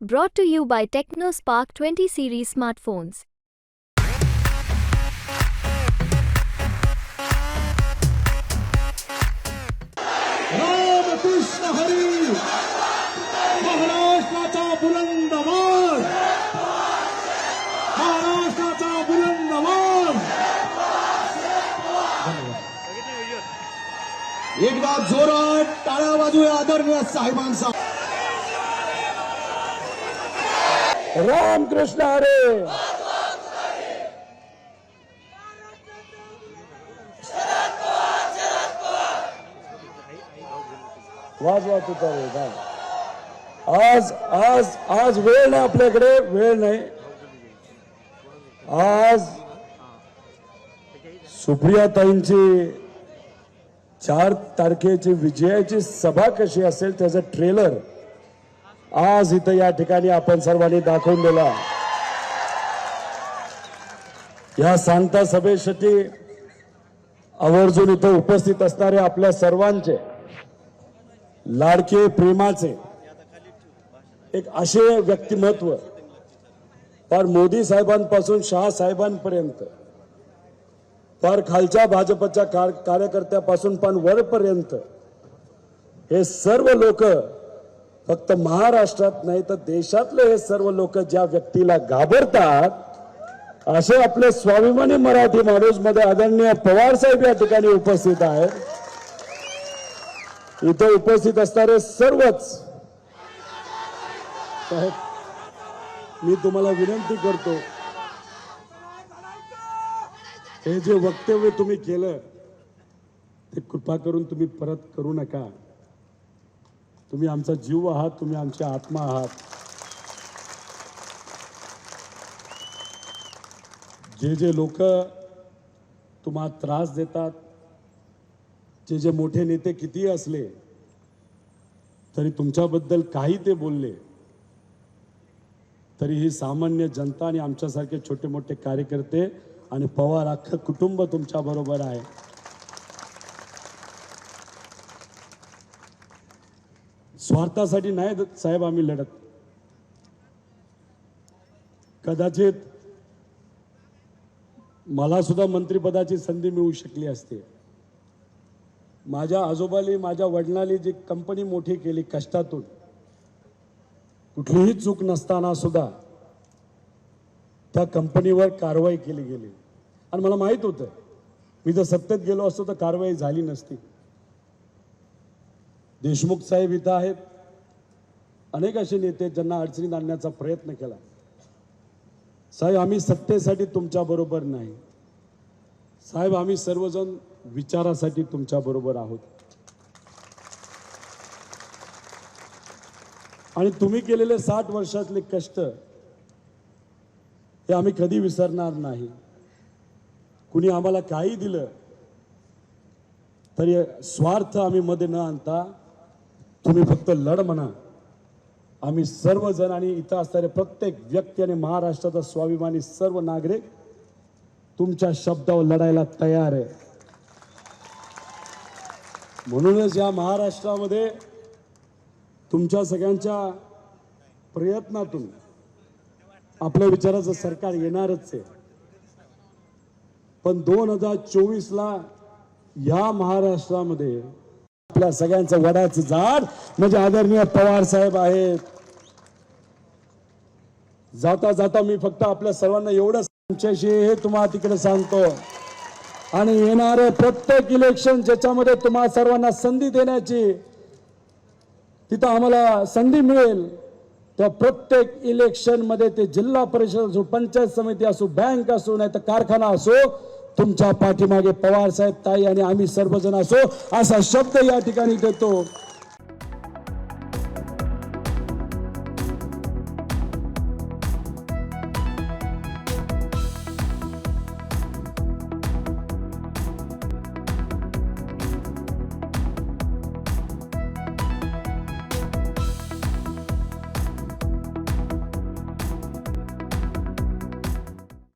Brought to you by TechnoSpark 20 series smartphones. Ramakrishna Hari महाराष्ट्राचा बुलंद आवाज महाराष्ट्राचा बुलंद आवाज एकदा जोरात टाळ्या वाजूया आदरणीय साहेबांचा रामकृष्ण हरे. वाजवा तुझा वेळ आज आज आज वेळ नाही आपल्याकडे वेळ नाही. आज सुप्रियाताईंची चार तारखेची विजयाची सभा कशी असेल त्याचं ट्रेलर आज इथं या ठिकाणी आपण सर्वांनी दाखवून दिला. या सांगता सभेसाठी आवर्जून इथं उपस्थित असणारे आपल्या सर्वांचे लाडके प्रेमाचे एक असे व्यक्तिमत्व फार मोदी साहेबांपासून शहा साहेबांपर्यंत फार खालच्या भाजपच्या कार्यकर्त्यापासून पण वरपर्यंत हे सर्व लोक फक्त महाराष्ट्रात नाही तर देशातले हे सर्व लोक ज्या व्यक्तीला घाबरतात असे आपले स्वाभिमानी मराठी माणूसमध्ये आदरणीय पवार साहेब या ठिकाणी उपस्थित आहेत. इथे उपस्थित असणारे सर्वच. मी तुम्हाला विनंती करतो हे जे वक्तव्य तुम्ही केलं ते कृपा करून तुम्ही परत करू नका. तुम्ही आमचा जीव आहात तुम्ही आमची आत्मा आहात. जे जे लोक तुम्हाला त्रास देतात जे जे मोठे नेते किती असले तरी तुमच्याबद्दल काही ते बोलले तरी ही सामान्य जनता आणि आमच्यासारखे छोटे मोठे कार्यकर्ते आणि पवार अख्खं कुटुंब तुमच्या बरोबर आहे. स्वार्थासाठी नाही द- साहेब आम्ही लढत. कदाचित मला सुद्धा मंत्रिपदाची संधी मिळू शकली असते. माझ्या आजोबाली माझ्या वडिलांनी जी कंपनी मोठी केली कष्टातून कुठलीही चूक नसताना सुद्धा त्या कंपनीवर कारवाई केली गेली. आणि मला माहीत होतं मी जर सत्तेत गेलो असतो तर कारवाई झाली नसती. देशमुख साहेब इथं आहेत. अनेक असे नेते ज्यांना अडचणीत आणण्याचा प्रयत्न केला. साहेब आम्ही सत्तेसाठी तुमच्या बरोबर नाही. साहेब आम्ही सर्वजण विचारासाठी तुमच्या बरोबर आहोत. आणि तुम्ही केलेले साठ वर्षातले कष्ट हे आम्ही कधी विसरणार नाही. कुणी आम्हाला काही दिलं तरी स्वार्थ आम्ही मध्ये न आणता तुम्ही फक्त लढ म्हणा आम्ही सर्वजण आणि इथं असणारे प्रत्येक व्यक्ती आणि महाराष्ट्राचा स्वाभिमानी सर्व नागरिक तुमच्या शब्दावर लढायला तयार आहे. म्हणूनच या महाराष्ट्रामध्ये तुमच्या सगळ्यांच्या प्रयत्नातून आपल्या विचाराचं सरकार येणारच आहे. पण दोन हजार चोवीस ला या महाराष्ट्रामध्ये आपल्या सगळ्यांचं वडाचं झाड. म्हणजे आदरणीय पवार साहेब आहेत. जाता जाता मी फक्त आपल्या सर्वांना एवढं तुमच्याशी हे तुम्हाला तिकडे सांगतो. आणि येणारे प्रत्येक इलेक्शन ज्याच्यामध्ये तुम्हा सर्वांना संधी देण्याची तिथं आम्हाला संधी मिळेल. त्या प्रत्येक इलेक्शनमध्ये ते जिल्हा परिषद असो पंचायत समिती असो बँक असो नाही तर कारखाना असो तुमच्या पाठीमागे पवार साहेब ताई आणि आम्ही सर्वजण असो असा शब्द या ठिकाणी देतो.